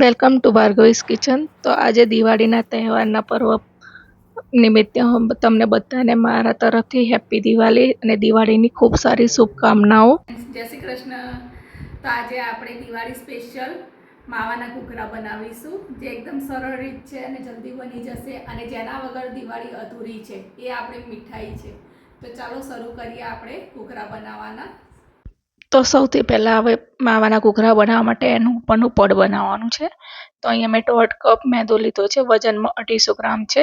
Welcome to ભાર્ગવીસ kitchen. તો આજે દિવાળીના તહેવારના પર્વ નિમિત્તે હું તમને બધાને મારા તરફથી હેપી દિવાળી અને દિવાળીની ખૂબ સારી શુભકામનાઓ. જય શ્રી કૃષ્ણ. તો આજે આપણે દિવાળી સ્પેશિયલ માવાના ઘૂઘરા બનાવીશું, જે એકદમ સરળ રીત છે અને જલ્દી બની જશે અને જેના વગર દિવાળી અધૂરી છે, એ આપણી મીઠાઈ છે. તો ચાલો શરૂ કરીએ આપણે ઘૂઘરા બનાવવાના. તો સૌથી પહેલાં હવે માવાના ઘૂઘરા બનાવવા માટે એનું ઉપરનું પડ બનાવવાનું છે. તો અહીંયા મેં દોઢ કપ મેદો લીધો છે, વજનમાં અઢીસો ગ્રામ છે.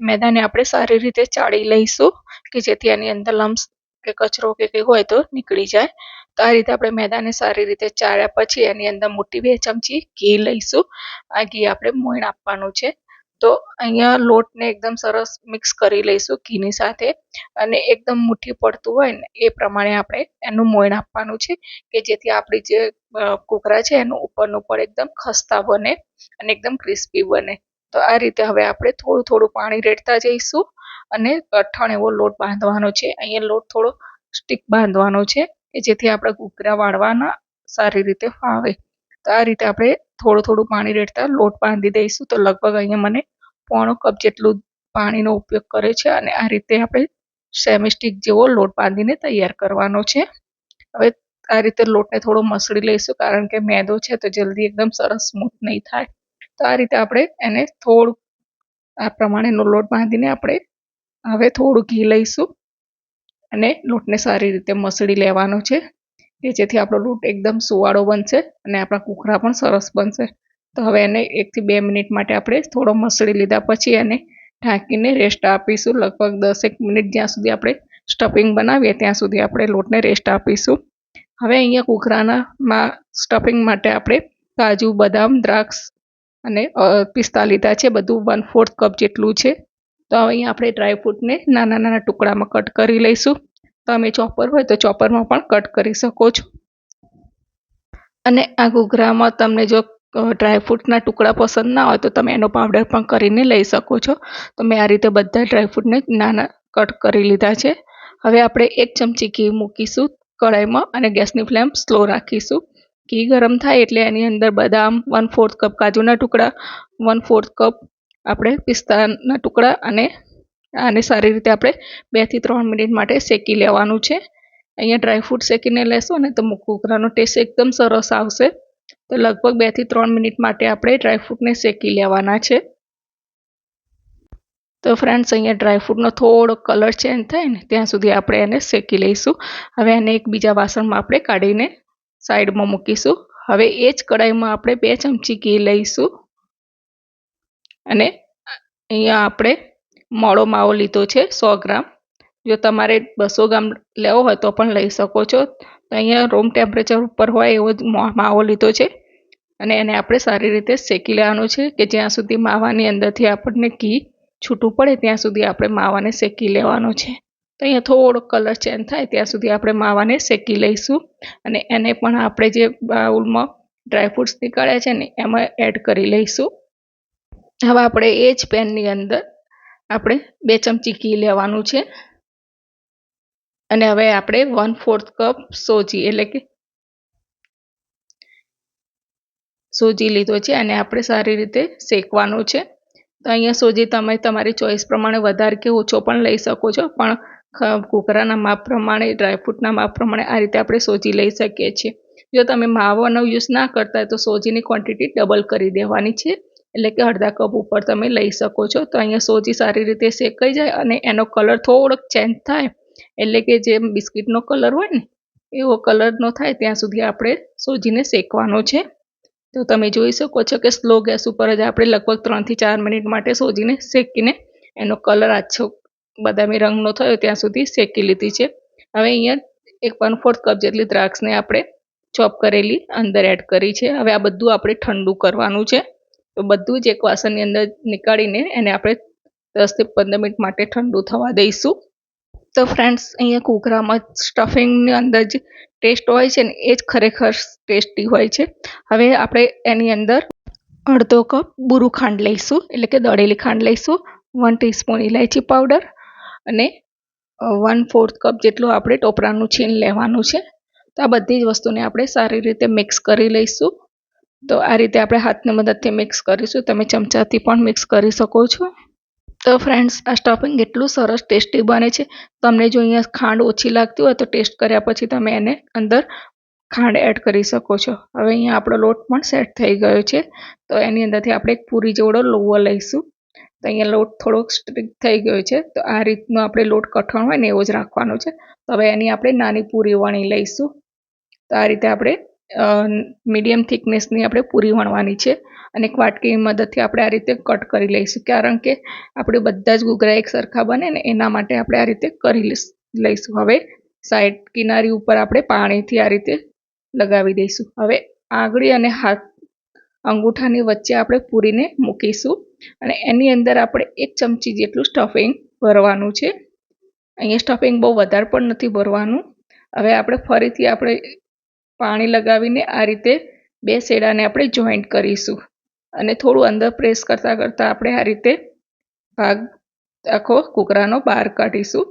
મેદાને આપણે સારી રીતે ચાળી લઈશું કે જેથી એની અંદર લમ્સ કે કચરો કે કંઈ હોય તો નીકળી જાય. તો આ રીતે આપણે મેદાને સારી રીતે ચાળ્યા પછી એની અંદર મોટી બે ચમચી ઘી લઈશું. આ ઘી આપણે મોઈણ આપવાનું છે. તો અહીંયા લોટને એકદમ સરસ મિક્સ કરી લઈશું ઘીની સાથે. અને એકદમ મુઠ્ઠી પડતું હોય ને, એ પ્રમાણે આપણે એનું મોઈણ આપવાનું છે કે જેથી આપણી જે કોકરા છે એનું ઉપરનું પડ એકદમ ખસ્તા બને અને એકદમ ક્રિસ્પી બને. તો આ રીતે હવે આપણે થોડું થોડું પાણી રેડતા જઈશું અને કઠણ એવો લોટ બાંધવાનો છે. અહીંયા લોટ થોડો સ્ટીક બાંધવાનો છે કે જેથી આપણે કુકરા વાળવાના સારી રીતે ફાવે. તો આ રીતે આપણે થોડું થોડું પાણી રેડતા લોટ બાંધી દઈશું. તો લગભગ અહીંયા મને પોણો કપ જેટલું પાણીનો ઉપયોગ કરે છે અને આ રીતે આપણે સેમી સ્ટીક જેવો લોટ બાંધીને તૈયાર કરવાનો છે. હવે આ રીતે લોટને થોડો મસળી લઈશું કારણ કે મેદો છે તો જલ્દી એકદમ સરસ સ્મૂથ નહીં થાય. તો આ રીતે આપણે એને થોડું, આ પ્રમાણેનો લોટ બાંધીને આપણે હવે થોડું ઘી લઈશું અને લોટને સારી રીતે મસળી લેવાનો છે કે જેથી આપણો લોટ એકદમ સુવાળો બનશે અને આપણા કૂકરા પણ સરસ બનશે. તો હવે એને એકથી બે મિનિટ માટે આપણે થોડો મસળી લીધા પછી એને ઢાંકીને રેસ્ટ આપીશું. લગભગ દસેક મિનિટ જ્યાં સુધી આપણે સ્ટફિંગ બનાવીએ ત્યાં સુધી આપણે લોટને રેસ્ટ આપીશું. હવે અહીંયા કૂકરાનામાં સ્ટફિંગ માટે આપણે કાજુ, બદામ, દ્રાક્ષ અને પિસ્તા લીધા છે. બધું વન ફોર્થ કપ જેટલું છે. તો હવે અહીંયા આપણે ડ્રાયફ્રૂટને નાના નાના ટુકડામાં કટ કરી લઈશું. તમે ચોપર હોય તો ચોપરમાં પણ કટ કરી શકો છો. અને આ ઘૂઘરામાં તમને જો ડ્રાયફ્રૂટના ટુકડા પસંદ ના હોય તો તમે એનો પાવડર પણ કરીને લઈ શકો છો. તો મેં આ રીતે બધા ડ્રાયફ્રૂટને નાના કટ કરી લીધા છે. હવે આપણે એક ચમચી ઘી મૂકીશું કઢાઈમાં અને ગેસની ફ્લેમ સ્લો રાખીશું. ઘી ગરમ થાય એટલે એની અંદર બદામ વન ફોર્થ કપ કાજુના ટુકડા વન ફોર્થ કપ આપણે પિસ્તાના ટુકડા અને આને સારી રીતે આપણે બેથી ત્રણ મિનિટ માટે શેકી લેવાનું છે. અહીંયા ડ્રાયફ્રૂટ શેકીને લેશો ને તો મુકુકરાનો ટેસ્ટ એકદમ સરસ આવશે. તો લગભગ બેથી ત્રણ મિનિટ માટે આપણે ડ્રાયફ્રૂટને શેકી લેવાના છે. તો ફ્રેન્ડ્સ અહીંયા ડ્રાયફ્રૂટનો થોડો કલર ચેન્જ થાય ને, ત્યાં સુધી આપણે એને શેકી લઈશું. હવે એને એક બીજા વાસણમાં આપણે કાઢીને સાઈડમાં મૂકીશું. હવે એ જ કઢાઈમાં આપણે બે ચમચી ઘી લઈશું. અને અહીંયા આપણે મોળો માવો લીધો છે, સો ગ્રામ. જો તમારે બસો ગ્રામ લેવો હોય તો પણ લઈ શકો છો. અહીંયા રૂમ ટેમ્પરેચર ઉપર હોય એવો જ માવો લીધો છે. અને એને આપણે સારી રીતે શેકી લેવાનું છે કે જ્યાં સુધી માવાની અંદરથી આપણને ઘી છૂટું પડે ત્યાં સુધી આપણે માવાને શેકી લેવાનો છે. તો અહીંયા થોડો કલર ચેન્જ થાય ત્યાં સુધી આપણે માવાને શેકી લઈશું. અને એને પણ આપણે જે બાઉલમાં ડ્રાયફ્રૂટ્સ નીકળ્યા છે ને એમાં એડ કરી લઈશું. હવે આપણે એ જ પેનની અંદર આપણે બે ચમચી ઘી લેવાનું છે. અને હવે આપણે વન ફોર્થ કપ સોજી, એટલે કે સોજી લીધો છે અને આપણે સારી રીતે શેકવાનો છે. તો અહીંયા સોજી તમે તમારી ચોઈસ પ્રમાણે વધારે કે ઓછો પણ લઈ શકો છો, પણ કુકરાના માપ પ્રમાણે ડ્રાયફ્રૂટના માપ પ્રમાણે આ રીતે આપણે સોજી લઈ શકીએ છીએ. જો તમે માવાનો યુઝ ના કરતા તો સોજીની ક્વોન્ટિટી ડબલ કરી દેવાની છે, એટલે કે અડધા કપ ઉપર તમે લઈ શકો છો. તો અહીંયા સોજી સારી રીતે શેકાઈ જાય અને એનો કલર થોડોક ચેન્જ થાય એટલે કે જેમ બિસ્કિટનો કલર હોય ને, એવો કલરનો થાય ત્યાં સુધી આપણે સોજીને શેકવાનો છે. તો તમે જોઈ શકો છો કે સ્લો ગેસ ઉપર જ આપણે લગભગ ત્રણથી ચાર મિનિટ માટે સોજીને શેકીને એનો કલર આછો બદામી રંગનો થયો ત્યાં સુધી શેકી લીધી છે. હવે અહીંયા એક વન ફોર્થ કપ જેટલી દ્રાક્ષને આપણે ચોપ કરેલી, અંદર એડ કરી છે. હવે આ બધું આપણે ઠંડુ કરવાનું છે. તો બધું જ એક વાસણની અંદર નીકાળીને એને આપણે દસથી પંદર મિનિટ માટે ઠંડુ થવા દઈશું. તો ફ્રેન્ડ્સ અહીંયા કૂકરામાં સ્ટફિંગની અંદર જે ટેસ્ટ હોય છે ને, એ જ ખરેખર ટેસ્ટી હોય છે. હવે આપણે એની અંદર અડધો કપ બુરું ખાંડ લઈશું, એટલે કે દળેલી ખાંડ લઈશું વન ટીસ્પૂન ઇલાયચી પાવડર અને વન ફોર્થ કપ જેટલું આપણે ટોપરાનું છીણ લેવાનું છે. તો આ બધી જ વસ્તુને આપણે સારી રીતે મિક્સ કરી લઈશું. તો આ રીતે આપણે હાથની મદદથી મિક્સ કરીશું. તમે ચમચાથી પણ મિક્સ કરી શકો છો. તો ફ્રેન્ડ્સ આ સ્ટફિંગ એટલું સરસ ટેસ્ટી બને છે. તમને જો અહીંયા ખાંડ ઓછી લાગતી હોય તો ટેસ્ટ કર્યા પછી તમે એને અંદર ખાંડ એડ કરી શકો છો. હવે અહીંયા આપણો લોટ પણ સેટ થઈ ગયો છે. તો એની અંદરથી આપણે એક પૂરી જેવડો લોવો લઈશું. તો અહીંયા લોટ થોડોક સ્ટ્રીક થઈ ગયો છે. તો આ રીતનો આપણે લોટ કઠણ હોય ને એવો જ રાખવાનો છે. તો હવે એની આપણે નાની પૂરી વણી લઈશું. તો આ રીતે આપણે મીડિયમ થિકનેસની આપણે પૂરી વણવાની છે. અને એક વાટકીની મદદથી આપણે આ રીતે કટ કરી લઈશું. કારણ કે આપણે બધા જ ઘૂઘરા એક સરખા બને ને એના માટે આપણે આ રીતે કરી લઈશું હવે સાઈડ કિનારી ઉપર આપણે પાણીથી આ રીતે લગાવી દઈશું. હવે આંગળી અને હાથ અંગૂઠાની વચ્ચે આપણે પૂરીને મૂકીશું અને એની અંદર આપણે એક ચમચી જેટલું સ્ટફિંગ ભરવાનું છે. અહીંયા સ્ટફિંગ બહુ વધારે પણ નથી ભરવાનું. હવે આપણે ફરીથી આપણે પાણી લગાવીને આ રીતે બે શેડાને આપણે જોઈન્ટ કરીશું. અને થોડું અંદર પ્રેસ કરતાં કરતાં આપણે આ રીતે ભાગ આખો કૂકરાનો બહાર કાઢીશું.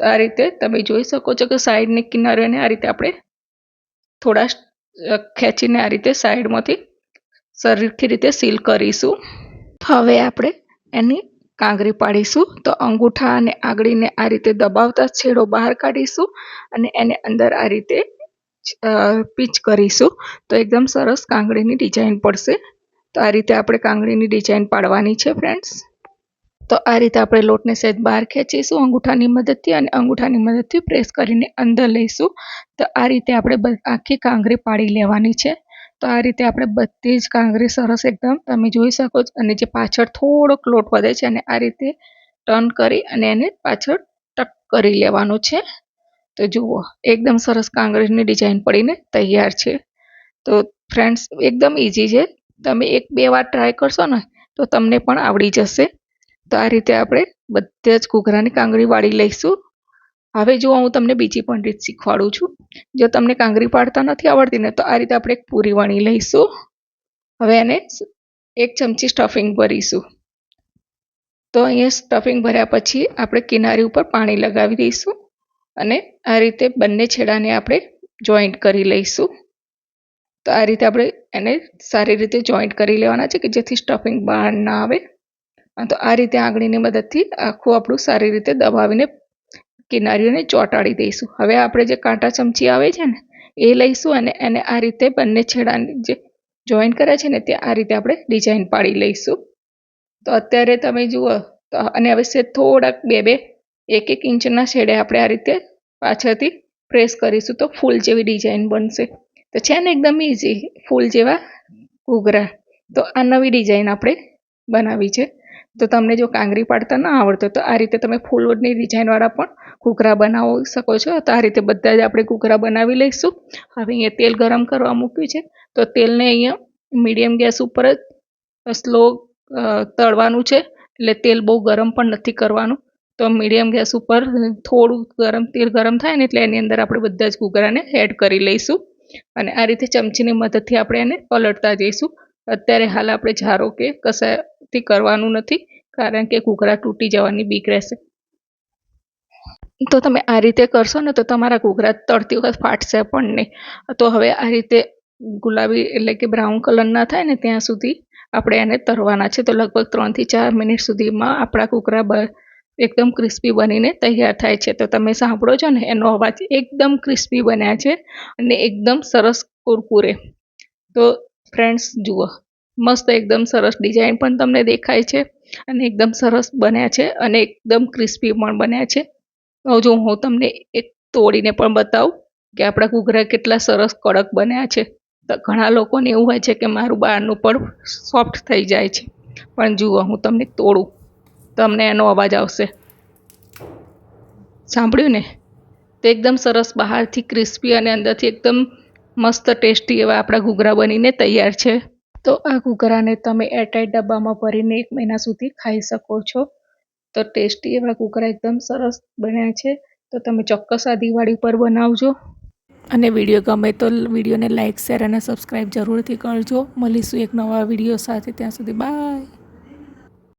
તો આ રીતે તમે જોઈ શકો છો કે સાઈડની કિનારીઓને આ રીતે આપણે થોડા ખેંચીને આ રીતે સાઈડમાંથી સરખી રીતે સીલ કરીશું. હવે આપણે એની કાંગરી પાડીશું. તો અંગૂઠા અને આંગળીને આ રીતે દબાવતા છેડો બહાર કાઢીશું અને એને અંદર આ રીતે પીચ કરીશું. તો એકદમ સરસ કાંગળીની ડિઝાઇન પડશે. તો આ રીતે આપણે કાંગળીની ડિઝાઇન પાડવાની છે ફ્રેન્ડ્સ તો આ રીતે આપણે લોટને સહેજ બહાર ખેંચીશું, અંગૂઠાની મદદથી અને અંગૂઠાની મદદથી પ્રેસ કરીને અંદર લઈશું. તો આ રીતે આપણે આખી કાંગરી પાડી લેવાની છે. તો આ રીતે આપણે બધી જ કાંગરી સરસ એકદમ, તમે જોઈ શકો છો. અને જે પાછળ થોડોક લોટ વધે છે અને આ રીતે ટર્ન કરી અને એને પાછળ ટક કરી લેવાનું છે. તો જુઓ, એકદમ સરસ કાંગરીની ડિઝાઇન પડીને તૈયાર છે. તો ફ્રેન્ડ્સ એકદમ ઇઝી છે. તમે એક બે વાર ટ્રાય કરશો ને, તો તમને પણ આવડી જશે. તો આ રીતે આપણે બધા જ ઘૂઘરાની કાંગરી વાળી લઈશું. હવે જો હું તમને બીજી પણ રીત શીખવાડું છું. જો તમને કાંગરી પાડતા નથી આવડતી ને, તો આ રીતે આપણે એક પૂરી વણી લઈશું. હવે એને એક ચમચી સ્ટફિંગ ભરીશું. તો અહીંયા સ્ટફિંગ ભર્યા પછી આપણે કિનારી ઉપર પાણી લગાવી દઈશું અને આ રીતે બંને છેડાને આપણે જોઈન્ટ કરી લઈશું. તો આ રીતે આપણે એને સારી રીતે જોઈન્ટ કરી લેવાના છે કે જેથી સ્ટફિંગ બહાર ના આવે. તો આ રીતે આંગળીની મદદથી આખું આપણું સારી રીતે દબાવીને કિનારીઓને ચોંટાડી દઈશું. હવે આપણે જે કાંટા ચમચી આવે છે ને, એ લઈશું અને એને આ રીતે બંને છેડાની જે જોઈન કર્યા છે ને, તે આ રીતે આપણે ડિઝાઇન પાડી લઈશું. તો અત્યારે તમે જુઓ, તો અને હવે છે થોડાક બે બે, એક એક ઇંચના છેડે આપણે આ રીતે પાછળથી પ્રેસ કરીશું તો ફૂલ જેવી ડિઝાઇન બનશે. તો છે ને એકદમ ઇઝી ફૂલ જેવા ઘૂઘરા. તો આ નવી ડિઝાઇન આપણે બનાવી છે. તો તમને જો કાંગરી પાડતા ના આવડતો, તો આ રીતે તમે ફૂલની ડિઝાઇનવાળા પણ ઘૂઘરા બનાવી શકો છો. તો આ રીતે બધા જ આપણે ઘૂઘરા બનાવી લઈશું. હવે અહીંયા તેલ ગરમ કરવા મૂક્યું છે. તો તેલને અહીંયા મીડિયમ ગેસ ઉપર જ સ્લો તળવાનું છે. એટલે તેલ બહુ ગરમ પણ નથી કરવાનું. તો મીડિયમ ગેસ ઉપર થોડું ગરમ, તેલ ગરમ થાય ને એટલે એની અંદર આપણે બધા જ ઘૂઘરાને એડ કરી લઈશું. અને આ રીતે ચમચીની મદદથી આપણે એને પલટતા જઈશું. અત્યારે હાલ આપણે ઝારો કે કશાથી કરવાનું નથી, કારણ કે ઘૂઘરા તૂટી જવાની બીક રહેશે. તો તમે આ રીતે કરશો ને તો તમારા ઘૂઘરા તળતી વખત ફાટશે પણ નહીં. તો હવે આ રીતે ગુલાબી એટલે કે બ્રાઉન કલરના થાય ને ત્યાં સુધી આપણે એને તરવાના છે. તો લગભગ ત્રણથી ચાર મિનિટ સુધીમાં આપણા ઘૂઘરા એકદમ ક્રિસ્પી બનીને તૈયાર થાય છે. તો તમે સાંભળો છો ને, એનો અવાજ એકદમ ક્રિસ્પી બન્યા છે અને એકદમ સરસ કુરકુરે. તો ફ્રેન્ડ્સ, જુઓ, મસ્ત એકદમ સરસ ડિઝાઇન પણ તમને દેખાય છે અને એકદમ સરસ બન્યા છે અને એકદમ ક્રિસ્પી પણ બન્યા છે. જો હું તમને એક તોડીને પણ બતાવું કે આપણા ઘૂઘરા કેટલા સરસ કડક બન્યા છે. તો ઘણા લોકોને એવું હોય છે કે મારું બહારનું પણ સોફ્ટ થઈ જાય છે. પણ જુઓ, હું તમને તોડું. તમને એનો અવાજ આવશે. સાંભળ્યું ને? તો એકદમ સરસ બહારથી ક્રિસ્પી અને અંદરથી એકદમ મસ્ત ટેસ્ટી એવા આપણા ઘૂઘરા બનીને તૈયાર છે. તો આ ઘૂઘરાને તમે એરટાઈટ ડબ્બામાં ભરીને એક મહિના સુધી ખાઈ શકો છો. તો ટેસ્ટી એવા ઘૂઘરા એકદમ સરસ બન્યા છે. તો તમે ચોક્કસ આ દિવાળી પર બનાવજો. અને વીડિયો ગમે તો વિડીયોને લાઇક શેર અને સબસ્ક્રાઈબ જરૂરથી કરજો. મળીશું એક નવા વીડિયો સાથે. ત્યાં સુધી બાય